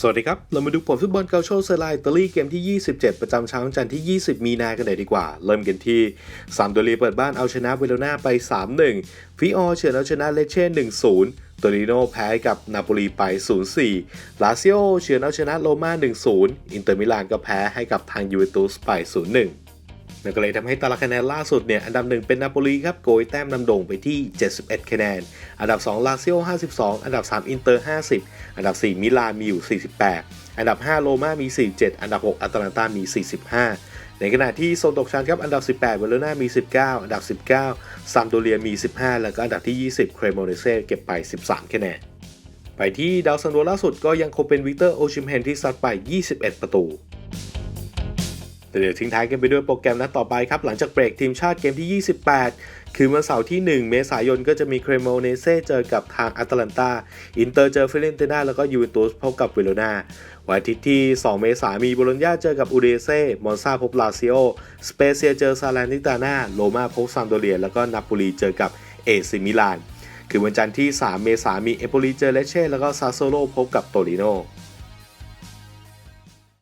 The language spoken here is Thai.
สวัสดีครับ เรามาดูผลฟุตบอลเกาโชเซอร์ไลอิตาลีเกมที่ 27 ประจำเช้าวันจันทร์ที่ 20 มีนากันหน่อยดีกว่า เริ่มกันที่ซามโดรีเปิดบ้านเอาชนะเวโรนาไป 3-1 ฟิออเฉือนเอาชนะเลเช่ 1-0 โตริโนแพ้กับนาโปลีไป 0-4 ลาซิโอเฉือนเอาชนะโรม่า 1-0 อินเตอร์มิลานก็แพ้ให้กับทางยูเวนตุสไป 0-1 นั่นก็เลยทำให้ตารางคะแนนล่าสุดเนี่ยอันดับหนึ่งเป็นนาโปลีครับโกยแต้มนำโด่งไปที่ 71 คะแนน อันดับ2ลาซิโอ52 อันดับ 3 อินเตอร์ 50 อันดับ 4 มิลานมีอยู่ 48 อันดับ 5 โรม่ามี 47 อันดับ 6 อัตแลนตามี 45 ในขณะที่โซนตกชั้นครับอันดับ 18เวโรนามี 19 อันดับ 19ซามโดเรียมี 15 แล้วก็อันดับที่ 20 เครโมเนเซ่เก็บไป 13 คะแนนไปที่ดาวซันโดล่าสุดก็ยังคงเป็นวิกเตอร์โอชิมเฮนที่ซัดไป 21 ประตู แต่เดี๋ยวทิ้งท้ายกันไปด้วยโปรแกรมนัดต่อไปครับ หลังจากเบรกทีมชาติเกมที่ 28 คือวันเสาร์ที่ 1 เมษายนก็จะมีเครโมเนเซ่เจอกับทางอัตแลนตา อินเตอร์เจอฟิเรนติน่าแล้วก็ยูเวนตุสพบกับเวโรนาวันอาทิตย์ที่ 2 เมษายนมีโบโลญญาเจอกับอูเดเซ่มอนซาพบลาซิโอ สเปเซียเจอซาแลานิตาน่าโรมาพบซามโดเรีย แล้วก็นาโปลีเจอกับเอซิมิลาน คือวันจันทร์ที่ 3 เมษายนมีเอโปลีเจอเลเช่แล้วก็ซาโซโลพบกับโตริโน